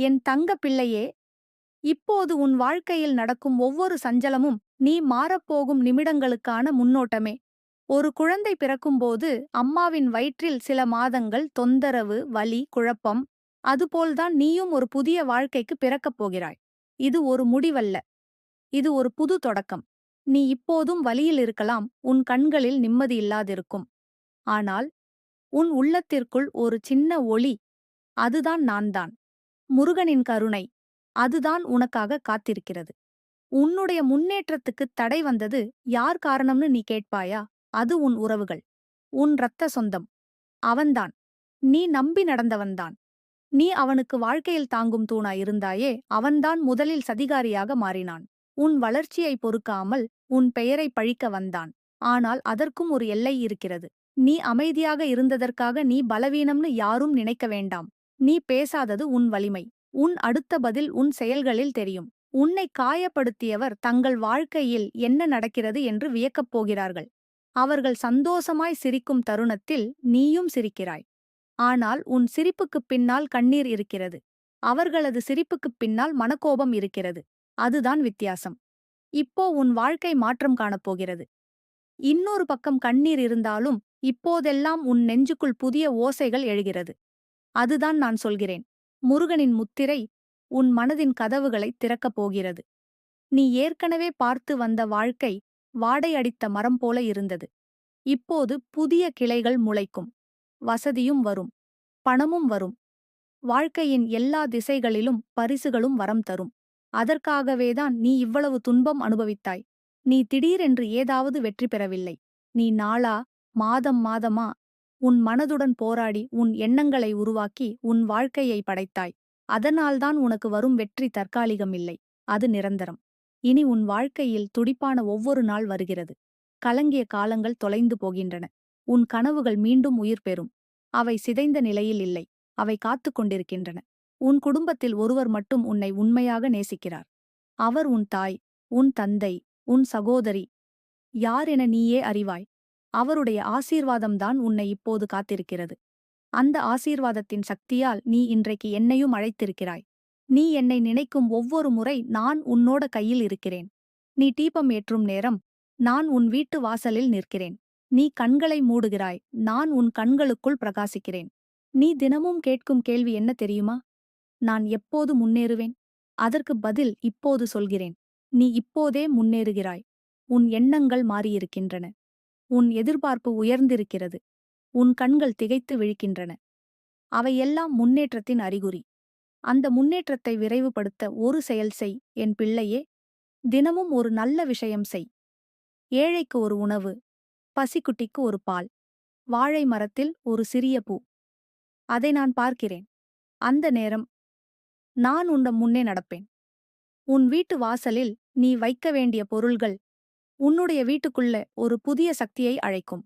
என் தங்க பிள்ளையே இப்போது உன் வாழ்க்கையில் நடக்கும் ஒவ்வொரு சஞ்சலமும் நீ மாறப்போகும் நிமிடங்களுக்கான முன்னோட்டமே. ஒரு குழந்தை பிறக்கும்போது அம்மாவின் வயிற்றில் சில மாதங்கள் தொந்தரவு வலி குழப்பம் அதுபோல்தான் நீயும் ஒரு புதிய வாழ்க்கைக்கு பிறக்கப் போகிறாய். இது ஒரு முடிவல்ல. இது ஒரு புது தொடக்கம். நீ இப்போதும் வலியில் இருக்கலாம் உன் கண்களில் நிம்மதி இல்லாதிருக்கும். ஆனால் உன் உள்ளத்திற்குள் ஒரு சின்ன ஒளி அதுதான் நான்தான். முருகனின் கருணை. அதுதான் உனக்காக காத்திருக்கிறது. உன்னுடைய முன்னேற்றத்துக்கு தடை வந்தது யார் காரணம்னு நீ கேட்பாயா? அது உன் உறவுகள். உன் இரத்த சொந்தம். அவன்தான். நீ நம்பி நடந்தவன்தான். நீ அவனுக்கு வாழ்க்கையில் தாங்கும் தூணா இருந்தாயே அவன்தான் முதலில் சதிகாரியாக மாறினான். உன் வளர்ச்சியை பொறுக்காமல் உன் பெயரை பழிக்க வந்தான். ஆனால் அதற்கும் ஒரு எல்லை இருக்கிறது. நீ அமைதியாக இருந்ததற்காக நீ பலவீனம்னு யாரும் நினைக்க வேண்டாம். நீ பேசாதது உன் வலிமை. உன் அடுத்த பதில் உன் செயல்களில் தெரியும். உன்னை காயப்படுத்தியவர் தங்கள் வாழ்க்கையில் என்ன நடக்கிறது என்று வியக்கப் போகிறார்கள். அவர்கள் சந்தோஷமாய் சிரிக்கும் தருணத்தில் நீயும் சிரிக்கிறாய். ஆனால் உன் சிரிப்புக்குப் பின்னால் கண்ணீர் இருக்கிறது. அவர்களது சிரிப்புக்குப் பின்னால் மனக்கோபம் இருக்கிறது. அதுதான் வித்தியாசம். இப்போ உன் வாழ்க்கை மாற்றம் காணப்போகிறது. இன்னொரு பக்கம் கண்ணீர் இருந்தாலும் இப்போதெல்லாம் உன் நெஞ்சுக்குள் புதிய ஓசைகள் எழுகிறது. அதுதான் நான் சொல்கிறேன். முருகனின் முத்திரை உன் மனதின் கதவுகளை திறக்கப் போகிறது. நீ ஏற்கனவே பார்த்து வந்த வாழ்க்கை வாடை அடித்த மரம் போல இருந்தது. இப்போது புதிய கிளைகள் முளைக்கும். வசதியும் வரும். பணமும் வரும். வாழ்க்கையின் எல்லா திசைகளிலும் பரிசுகளும் வரம் தரும். அதற்காகவேதான் நீ இவ்வளவு துன்பம் அனுபவித்தாய். நீ திடீரென்று ஏதாவது வெற்றி பெறவில்லை. நீ நாளா மாதம் மாதமா உன் மனதுடன் போராடி உன் எண்ணங்களை உருவாக்கி உன் வாழ்க்கையை படைத்தாய். அதனால்தான் உனக்கு வரும் வெற்றி தற்காலிகமில்லை அது நிரந்தரம். இனி உன் வாழ்க்கையில் துடிப்பான ஒவ்வொரு நாள் வருகிறது. கலங்கிய காலங்கள் தொலைந்து போகின்றன. உன் கனவுகள் மீண்டும் உயிர் பெறும். அவை சிதைந்த நிலையில் இல்லை. அவை காத்துக் கொண்டிருக்கின்றன. உன் குடும்பத்தில் ஒருவர் மட்டும் உன்னை உண்மையாக நேசிக்கிறார். அவர் உன் தாய் உன் தந்தை உன் சகோதரி. யார் என நீயே அறிவாய். அவருடைய ஆசீர்வாதம்தான் உன்னை இப்போது காத்திருக்கிறது. அந்த ஆசீர்வாதத்தின் சக்தியால் நீ இன்றைக்கு என்னையும் அழைத்திருக்கிறாய். நீ என்னை நினைக்கும் ஒவ்வொரு முறை நான் உன்னோட கையில் இருக்கிறேன். நீ தீபம் ஏற்றும் நேரம் நான் உன் வீட்டு வாசலில் நிற்கிறேன். நீ கண்களை மூடுகிறாய் நான் உன் கண்களுக்குள் பிரகாசிக்கிறேன். நீ தினமும் கேட்கும் கேள்வி என்ன தெரியுமா? நான் எப்போது முன்னேறுவேன்? அதற்கு பதில் இப்போது சொல்கிறேன். நீ இப்போதே முன்னேறுகிறாய். உன் எண்ணங்கள் மாறியிருக்கின்றன. உன் எதிர்பார்ப்பு உயர்ந்திருக்கிறது. உன் கண்கள் திகைத்து விழிக்கின்றன. அவையெல்லாம் முன்னேற்றத்தின் அறிகுறி. அந்த முன்னேற்றத்தை விரைவுபடுத்த ஒரு செயல் செய் என் பிள்ளையே. தினமும் ஒரு நல்ல விஷயம் செய். ஏழைக்கு ஒரு உணவு பசிக்குட்டிக்கு ஒரு பால் வாழை மரத்தில் ஒரு சிறிய பூ. அதை நான் பார்க்கிறேன். அந்த நேரம் நான் உண்ட முன்னே நடப்பேன். உன் வீட்டு வாசலில் நீ வைக்க வேண்டிய பொருள்கள் உன்னுடைய வீட்டுக்குள்ள ஒரு புதிய சக்தியை அழைக்கும்.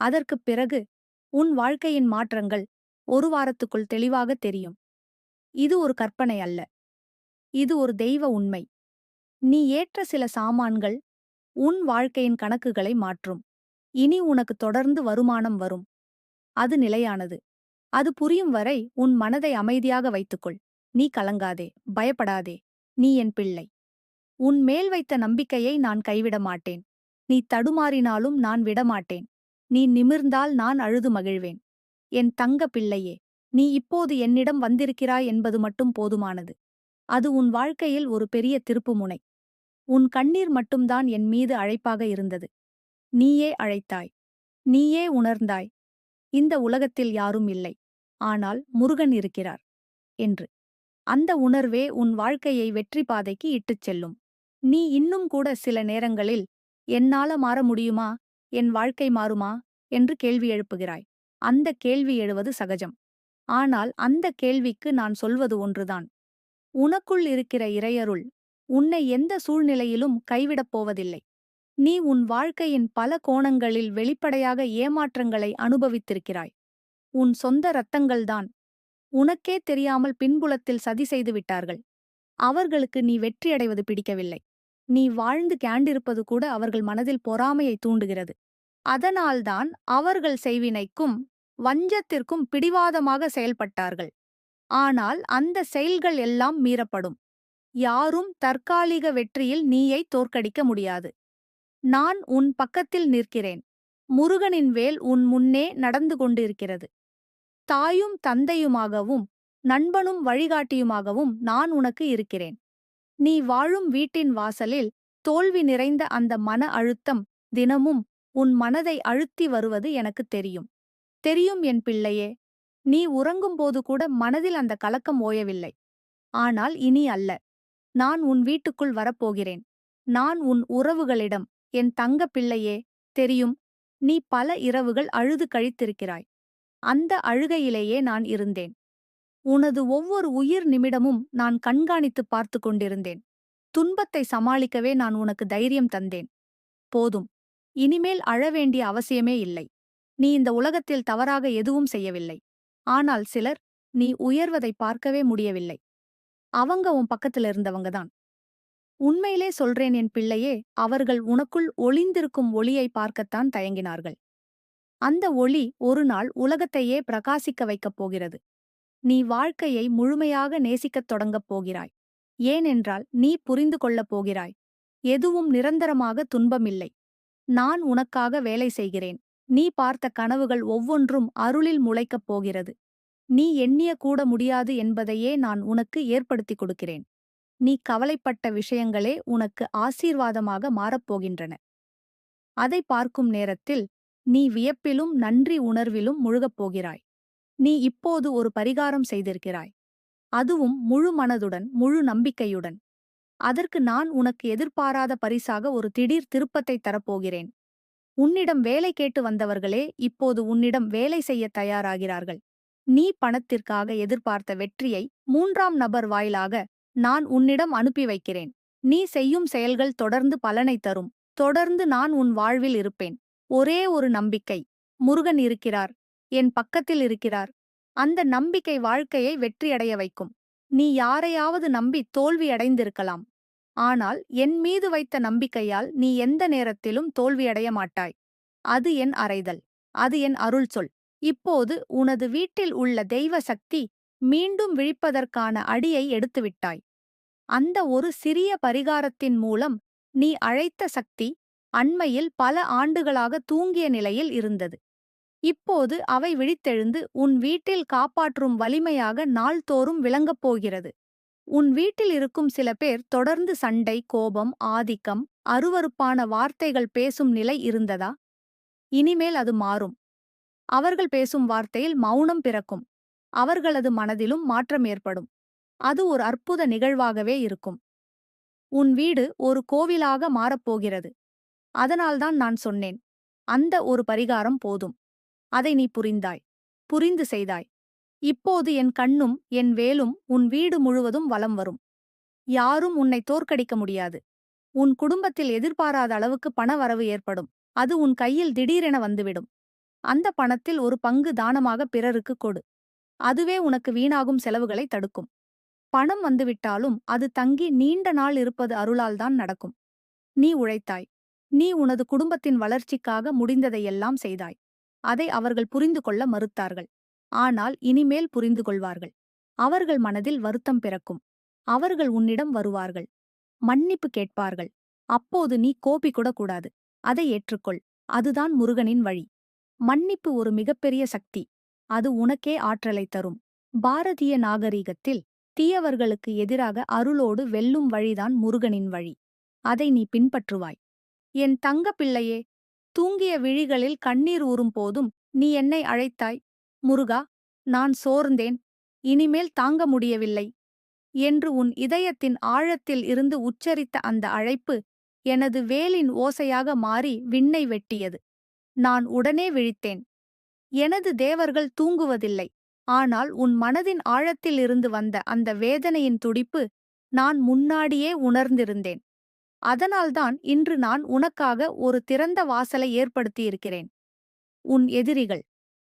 அதற்குப் பிறகு உன் வாழ்க்கையின் மாற்றங்கள் ஒரு வாரத்துக்குள் தெளிவாக தெரியும். இது ஒரு கற்பனை அல்ல. இது ஒரு தெய்வ உண்மை. நீ ஏற்ற சில சாமான்கள் உன் வாழ்க்கையின் கணக்குகளை மாற்றும். இனி உனக்கு தொடர்ந்து வருமானம் வரும். அது நிலையானது. அது புரியும் வரை உன் மனதை அமைதியாக வைத்துக்கொள். நீ கலங்காதே. பயப்படாதே. நீ என் பிள்ளை. உன் மேல் வைத்த நம்பிக்கையை நான் கைவிட மாட்டேன். நீ தடுமாறினாலும் நான் விடமாட்டேன் நீ நிமிர்ந்தால் நான் அழுது மகிழ்வேன். என் தங்க பிள்ளையே நீ இப்போது என்னிடம் வந்திருக்கிறாய் என்பது மட்டும் போதுமானது. அது உன் வாழ்க்கையில் ஒரு பெரிய திருப்புமுனை உன் கண்ணீர் மட்டும்தான் என் மீது அழைப்பாக இருந்தது. நீயே அழைத்தாய். நீயே உணர்ந்தாய். இந்த உலகத்தில் யாரும் இல்லை. ஆனால் முருகன் இருக்கிறார். என்று. அந்த உணர்வே உன் வாழ்க்கையை வெற்றி பாதைக்கு இட்டுச் செல்லும். நீ இன்னும் கூட சில நேரங்களில் என்னால மாற முடியுமா? என் வாழ்க்கை மாறுமா? என்று கேள்வி எழுப்புகிறாய். அந்த கேள்வி எழுவது சகஜம். ஆனால் அந்த கேள்விக்கு நான் சொல்வது ஒன்றுதான். உனக்குள் இருக்கிற இறையருள் உன்னை எந்த சூழ்நிலையிலும் கைவிடப் போவதில்லை. நீ உன் வாழ்க்கையின் பல கோணங்களில் வெளிப்படையாக ஏமாற்றங்களை அனுபவித்திருக்கிறாய். உன் சொந்த இரத்தங்கள்தான் உனக்கே தெரியாமல் பின்புலத்தில் சதி செய்து விட்டார்கள். அவர்களுக்கு நீ வெற்றியடைவது பிடிக்கவில்லை. நீ வாழ்ந்து கேண்டிருப்பது கூட அவர்கள் மனதில் பொறாமையை தூண்டுகிறது. அதனால்தான் அவர்கள் செய்வினைக்கும் வஞ்சத்திற்கும் பிடிவாதமாக செயல்பட்டார்கள். ஆனால் அந்த செயல்கள் எல்லாம் மீறப்படும். யாரும் தற்காலிக வெற்றியில் நீயை தோற்கடிக்க முடியாது. நான் உன் பக்கத்தில் நிற்கிறேன். முருகனின் வேல் உன் முன்னே நடந்து கொண்டிருக்கிறது. தாயும் தந்தையுமாகவும் நண்பனும் வழிகாட்டியுமாகவும் நான் உனக்கு இருக்கிறேன். நீ வாழும் வீட்டின் வாசலில் தோல்வி நிறைந்த அந்த மன அழுத்தம் தினமும் உன் மனதை அழுத்தி வருவது எனக்குத் தெரியும். தெரியும் என் பிள்ளையே நீ உறங்கும்போது கூட மனதில் அந்த கலக்கம் ஓயவில்லை. ஆனால் இனி அல்ல. நான் உன் வீட்டுக்குள் வரப்போகிறேன். நான் உன் உறவுகளிடம் என் தங்க பிள்ளையே தெரியும் நீ பல இரவுகள் அழுது கழித்திருக்கிறாய். அந்த அழுகையிலேயே நான் இருந்தேன். உனது ஒவ்வொரு உயிர் நிமிடமும் நான் கண்காணித்துப் பார்த்து கொண்டிருந்தேன். துன்பத்தை சமாளிக்கவே நான் உனக்கு தைரியம் தந்தேன். போதும். இனிமேல் அழ வேண்டிய அவசியமே இல்லை. நீ இந்த உலகத்தில் தவறாக எதுவும் செய்யவில்லை. ஆனால் சிலர் நீ உயர்வதை பார்க்கவே முடியவில்லை. அவங்க உன் பக்கத்துல இருந்தவங்க தான். உண்மையிலே சொல்றேன் என் பிள்ளையே அவர்கள் உனக்குள் ஒளிந்திருக்கும் ஒளியை பார்க்கத்தான் தயங்கினார்கள். அந்த ஒளி ஒரு நாள் உலகத்தையே பிரகாசிக்க வைக்கப் போகிறது. நீ வாழ்க்கையை முழுமையாக நேசிக்கத் தொடங்கப் போகிறாய். ஏனென்றால் நீ புரிந்து கொள்ளப் போகிறாய். எதுவும் நிரந்தரமாக துன்பமில்லை. நான் உனக்காக வேலை செய்கிறேன். நீ பார்த்த கனவுகள் ஒவ்வொன்றும் அருளில் முளைக்கப் போகிறது. நீ எண்ணிய கூட முடியாது என்பதையே நான் உனக்கு ஏற்படுத்திக் கொடுக்கிறேன். நீ கவலைப்பட்ட விஷயங்களே உனக்கு ஆசீர்வாதமாக மாறப்போகின்றன அதை பார்க்கும் நேரத்தில் நீ வியப்பிலும் நன்றி உணர்விலும் முழுகப் போகிறாய். நீ இப்போது ஒரு பரிகாரம் செய்திருக்கிறாய். அதுவும் முழு மனதுடன் முழு நம்பிக்கையுடன். அதற்கு நான் உனக்கு எதிர்பாராத பரிசாக ஒரு திடீர் திருப்பத்தை தரப்போகிறேன். உன்னிடம் வேலை கேட்டு வந்தவர்களே இப்போது உன்னிடம் வேலை செய்ய தயாராகிறார்கள். நீ பணத்திற்காக எதிர்பார்த்த வெற்றியை மூன்றாம் நபர் வாயிலாக நான் உன்னிடம் அனுப்பி வைக்கிறேன். நீ செய்யும் செயல்கள் தொடர்ந்து பலனை தரும். தொடர்ந்து நான் உன் வாழ்வில் இருப்பேன். ஒரே ஒரு நம்பிக்கை. முருகன் இருக்கிறார். என் பக்கத்தில் இருக்கிறார். அந்த நம்பிக்கை வாழ்க்கையை வெற்றியடைய வைக்கும். நீ யாரையாவது நம்பி தோல்வியடைந்திருக்கலாம் ஆனால் என் மீது வைத்த நம்பிக்கையால் நீ எந்த நேரத்திலும் தோல்வியடைய மாட்டாய். அது என் அறைதல். அது என் அருள் சொல். இப்போது உனது வீட்டில் உள்ள தெய்வ சக்தி மீண்டும் விழிப்பதற்கான அடியை எடுத்துவிட்டாய் அந்த ஒரு சிறிய பரிகாரத்தின் மூலம் நீ அழைத்த சக்தி அண்மையில் பல ஆண்டுகளாக தூங்கிய நிலையில் இருந்தது. இப்போது அவை விழித்தெழுந்து உன் வீட்டில் காப்பாற்றும் வலிமையாக நாள்தோறும் விளங்கப் போகிறது. உன் வீட்டில் இருக்கும் சில பேர் தொடர்ந்து சண்டை கோபம் ஆதிக்கம் அருவருப்பான வார்த்தைகள் பேசும் நிலை இருந்ததா? இனிமேல் அது மாறும். அவர்கள் பேசும் வார்த்தையில் மௌனம் பிறக்கும். அவர்களது மனதிலும் மாற்றம் ஏற்படும். அது ஒரு அற்புத நிகழ்வாகவே இருக்கும். உன் வீடு ஒரு கோவிலாக மாறப்போகிறது அதனால்தான் நான் சொன்னேன். அந்த ஒரு பரிகாரம் போதும். அதை நீ புரிந்தாய். புரிந்து செய்தாய். இப்போது என் கண்ணும் என் வேலும் உன் வீடு முழுவதும் வலம் வரும். யாரும் உன்னை தோற்கடிக்க முடியாது. உன் குடும்பத்தில் எதிர்பாராத அளவுக்கு பண வரவு ஏற்படும். அது உன் கையில் திடீரென வந்துவிடும். அந்த பணத்தில் ஒரு பங்கு தானமாக பிறருக்கு கொடு. அதுவே உனக்கு வீணாகும் செலவுகளை தடுக்கும். பணம் வந்துவிட்டாலும் அது தங்கி நீண்ட நாள் இருப்பது அருளால்தான் நடக்கும். நீ உழைத்தாய். நீ உனது குடும்பத்தின் வளர்ச்சிக்காக முடிந்ததையெல்லாம் செய்தாய். அதை அவர்கள் புரிந்து கொள்ள மறுத்தார்கள். ஆனால் இனிமேல் புரிந்து கொள்வார்கள். அவர்கள் மனதில் வருத்தம் பிறக்கும். அவர்கள் உன்னிடம் வருவார்கள். மன்னிப்பு கேட்பார்கள். அப்போது நீ கோபிக்கூட கூடாது. அதை ஏற்றுக்கொள். அதுதான் முருகனின் வழி. மன்னிப்பு ஒரு மிகப்பெரிய சக்தி. அது உனக்கே ஆற்றலை தரும். பாரதிய நாகரீகத்தில் தீயவர்களுக்கு எதிராக அருளோடு வெல்லும் வழிதான் முருகனின் வழி. அதை நீ பின்பற்றுவாய். என் தங்க பிள்ளையே தூங்கிய விழிகளில் கண்ணீர் ஊறும் போதும் நீ என்னை அழைத்தாய். முருகா நான் சோர்ந்தேன். இனிமேல் தாங்க முடியவில்லை. என்று உன் இதயத்தின் ஆழத்தில் இருந்து உச்சரித்த அந்த அழைப்பு எனது வேலின் ஓசையாக மாறி விண்ணை வெட்டியது. நான் உடனே விழித்தேன். எனது தேவர்கள் தூங்குவதில்லை. ஆனால் உன் மனதின் ஆழத்தில் இருந்து வந்த அந்த வேதனையின் துடிப்பு நான் முன்னாடியே உணர்ந்திருந்தேன். அதனால்தான் இன்று நான் உனக்காக ஒரு திறந்த வாசலை ஏற்படுத்தியிருக்கிறேன். உன் எதிரிகள்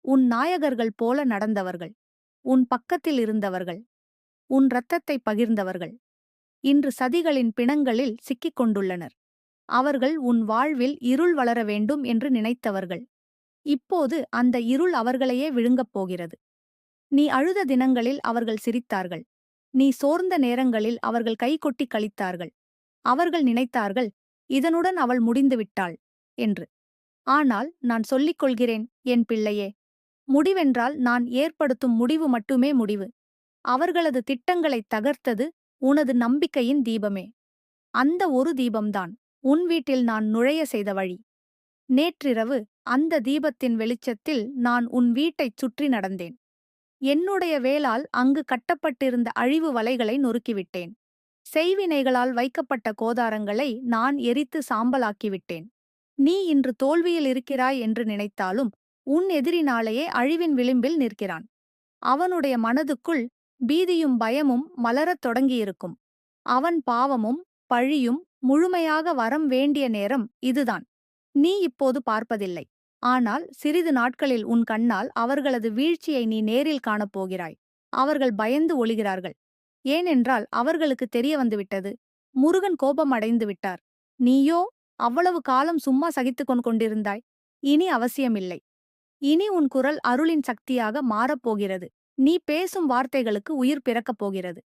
உன் நாயகர்கள் போல நடந்தவர்கள் உன் பக்கத்தில் இருந்தவர்கள் உன் இரத்தத்தை பகிர்ந்தவர்கள் இன்று சதிகளின் பிணங்களில் சிக்கிக் கொண்டுள்ளனர் அவர்கள் உன் வாழ்வில் இருள் வளர வேண்டும் என்று நினைத்தவர்கள். இப்போது அந்த இருள் அவர்களையே விழுங்கப் போகிறது. நீ அழுத தினங்களில் அவர்கள் சிரித்தார்கள். நீ சோர்ந்த நேரங்களில் அவர்கள் கைகொட்டி கழித்தார்கள் அவர்கள் நினைத்தார்கள் இதனுடன் அவள் முடிந்துவிட்டாள் என்று. ஆனால் நான் சொல்லிக் கொள்கிறேன் என் பிள்ளையே முடிவென்றால் நான் ஏற்படுத்தும் முடிவு மட்டுமே முடிவு. அவர்களது திட்டங்களைத் தகர்த்தது உனது நம்பிக்கையின் தீபமே. அந்த ஒரு தீபம்தான் உன் வீட்டில் நான் நுழைய செய்த வழி. நேற்றிரவு அந்த தீபத்தின் வெளிச்சத்தில் நான் உன் வீட்டைச் சுற்றி நடந்தேன். என்னுடைய வேலால் அங்கு கட்டப்பட்டிருந்த அழிவு வலைகளை நொறுக்கிவிட்டேன். செய்வினைகளால் வைக்கப்பட்ட கோதாரங்களை நான் எரித்து சாம்பலாக்கிவிட்டேன். நீ இன்று தோல்வியில் இருக்கிறாய் என்று நினைத்தாலும் உன் எதிரினாலேயே அழிவின் விளிம்பில் நிற்கிறான். அவனுடைய மனதுக்குள் பீதியும் பயமும் மலரத் தொடங்கியிருக்கும். அவன் பாவமும் பழியும் முழுமையாக வரம் வேண்டிய நேரம் இதுதான். நீ இப்போது பார்ப்பதில்லை. ஆனால் சிறிது நாட்களில் உன் கண்ணால் அவர்களது வீழ்ச்சியை நீ நேரில் காணப்போகிறாய். அவர்கள் பயந்து ஒளிகிறார்கள். ஏனென்றால் அவர்களுக்கு தெரிய வந்துவிட்டது. முருகன் கோபம் அடைந்து விட்டார். நீயோ அவ்வளவு காலம் சும்மா சகித்துக் கொண்டிருந்தாய். இனி அவசியமில்லை. இனி உன் குரல் அருளின் சக்தியாக மாறப்போகிறது நீ பேசும் வார்த்தைகளுக்கு உயிர் பிறக்கப் போகிறது.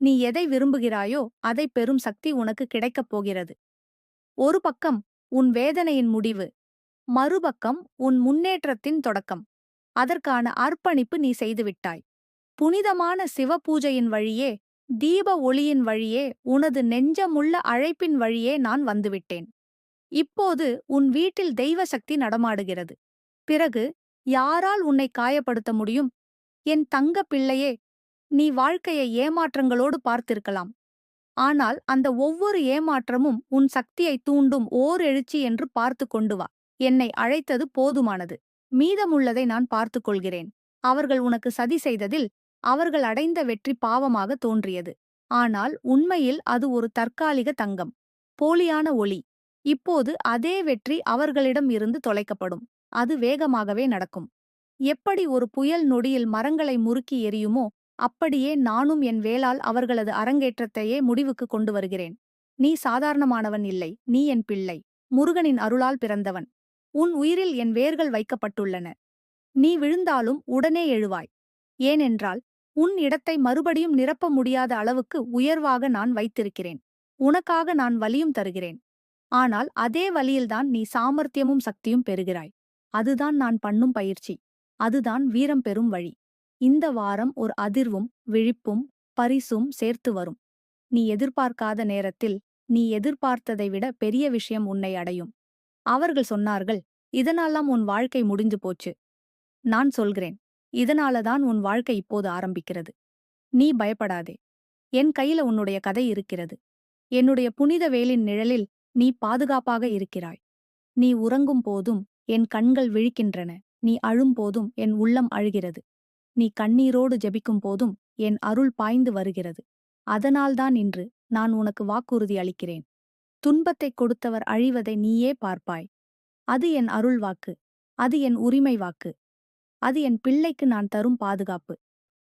நீ எதை விரும்புகிறாயோ அதை பெறும் சக்தி உனக்கு கிடைக்கப் போகிறது. ஒரு பக்கம் உன் வேதனையின் முடிவு மறுபக்கம் உன் முன்னேற்றத்தின் தொடக்கம். அதற்கான அர்ப்பணிப்பு நீ செய்துவிட்டாய் புனிதமான சிவபூஜையின் வழியே தீப ஒளியின் வழியே உனது நெஞ்சமுள்ள அழைப்பின் வழியே நான் வந்துவிட்டேன். இப்போது உன் வீட்டில் தெய்வ சக்தி நடமாடுகிறது. பிறகு யாரால் உன்னை காயப்படுத்த முடியும்? என் தங்க பிள்ளையே நீ வாழ்க்கையை ஏமாற்றங்களோடு பார்த்திருக்கலாம். ஆனால் அந்த ஒவ்வொரு ஏமாற்றமும் உன் சக்தியை தூண்டும் ஓர் எழுச்சி என்று பார்த்து கொண்டு வா. என்னை அழைத்தது போதுமானது. மீதமுள்ளதை நான் பார்த்துக் கொள்கிறேன். அவர்கள் உனக்கு சதி செய்ததில் அவர்கள் அடைந்த வெற்றி பாவமாக தோன்றியது. ஆனால் உண்மையில் அது ஒரு தற்காலிக தங்கம் போலியான ஒளி. இப்போது அதே வெற்றி அவர்களிடம் இருந்து தொலைக்கப்படும். அது வேகமாகவே நடக்கும். எப்படி ஒரு புயல் நொடியில் மரங்களை முறுக்கி எரியுமோ அப்படியே நானும் என் வேளால் அவர்களது அரங்கேற்றத்தையே முடிவுக்கு கொண்டு வருகிறேன். நீ சாதாரணமானவன் இல்லை நீ என் பிள்ளை முருகனின் அருளால் பிறந்தவன். உன் உயிரில் என் வேர்கள் வைக்கப்பட்டுள்ளன. நீ விழுந்தாலும் உடனே எழுவாய். ஏனென்றால் உன் இடத்தை மறுபடியும் நிரப்ப முடியாத அளவுக்கு உயர்வாக நான் வைத்திருக்கிறேன். உனக்காக நான் வலியும் தருகிறேன். ஆனால் அதே வழியில்தான் நீ சாமர்த்தியமும் சக்தியும் பெறுகிறாய். அதுதான் நான் பண்ணும் பயிற்சி. அதுதான் வீரம் பெறும் வழி. இந்த வாரம் ஒரு அதிர்வும் விழிப்பும் பரிசும் சேர்த்து வரும். நீ எதிர்பார்க்காத நேரத்தில் நீ எதிர்பார்த்ததை விட பெரிய விஷயம் உன்னை அடையும். அவர்கள் சொன்னார்கள் இதனாலாம் உன் வாழ்க்கை முடிஞ்சு போச்சு. நான் சொல்கிறேன் இதனாலதான் உன் வாழ்க்கை இப்போது ஆரம்பிக்கிறது. நீ பயப்படாதே. என் கையில உன்னுடைய கதை இருக்கிறது. என்னுடைய புனித வேலின் நிழலில் நீ பாதுகாப்பாக இருக்கிறாய். நீ உறங்கும் போதும் என் கண்கள் விழிக்கின்றன. நீ அழும்போதும் என் உள்ளம் அழுகிறது. நீ கண்ணீரோடு ஜெபிக்கும் போதும் என் அருள் பாய்ந்து வருகிறது. அதனால்தான் இன்று நான் உனக்கு வாக்குறுதி அளிக்கிறேன். துன்பத்தைக் கொடுத்தவர் அழிவதை நீயே பார்ப்பாய். அது என் அருள் வாக்கு அது என் உரிமை வாக்கு அது என் பிள்ளைக்கு நான் தரும் பாதுகாப்பு.